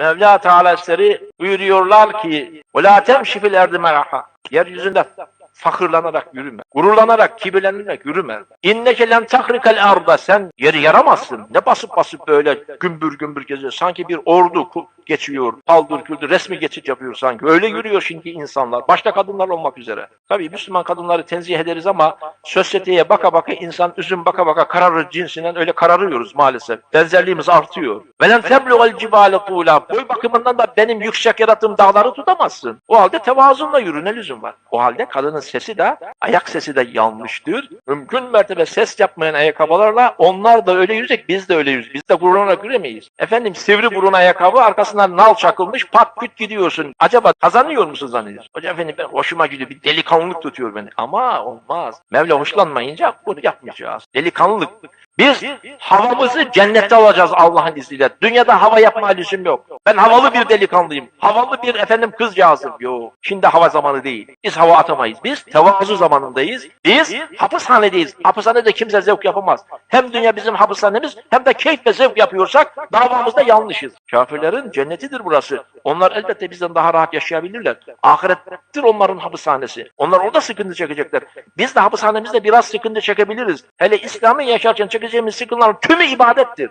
Mevla Teala Hazretleri buyuruyorlar ki وَلَا تَمْشِ فِي الْاَرْضِ مَرَحًا Yeryüzünde fakırlanarak yürüme. Gururlanarak, kibirlenerek yürüme. İnneke lem tahrikel arda. Sen yeri yaramazsın. Ne basıp basıp böyle gümbür gümbür geziyor. Sanki bir ordu geçiyor. Paldır küldür resmi geçit yapıyor sanki. Öyle yürüyor şimdi insanlar. Başta kadınlar olmak üzere. Tabii Müslüman kadınları tenzih ederiz ama sosyeteye baka baka insan üzüm baka baka kararır cinsinden öyle kararıyoruz maalesef. Benzerliğimiz artıyor. Velen tebluğel cibale tuğla. Boy bakımından da benim yüksek yarattığım dağları tutamazsın. O halde tevazunla yürü ne lüzum var? O halde kadının sesi de ayak sesi de yanlıştır. Mümkün mertebe ses yapmayan ayakkabılarla onlar da öyle yürüyecek biz de öyle yürüyeceğiz. Biz de gururlanarak yürüyemeyiz. Efendim sivri burun ayakkabı arkasından nal çakılmış pat küt gidiyorsun. Acaba kazanıyor musun zannediyorsun? Hocam efendim ben hoşuma gidiyor bir delikanlılık tutuyor beni. Ama olmaz. Mevla hoşlanmayınca bunu yapmayacağız. Delikanlılık. Biz havamızı cennette alacağız Allah'ın izniyle. Dünyada hava yapma lüzum yok. Ben havalı bir delikanlıyım. Havalı bir efendim kızcağızım. Yok. Şimdi hava zamanı değil. Biz hava atamayız. Biz tevazu zamanındayız. Biz hapishanedeyiz. Hapishanede kimse zevk yapamaz. Hem dünya bizim hapishanemiz hem de keyif ve zevk yapıyorsak davamızda yanlışız. Kafirlerin cennetidir burası. Onlar elbette bizden daha rahat yaşayabilirler. Ahirettir onların hapishanesi. Onlar orada sıkıntı çekecekler. Biz de hapishanemizde biraz sıkıntı çekebiliriz. Hele İslam'ı yaşarken çekeceğimiz sıkıntıların tümü ibadettir.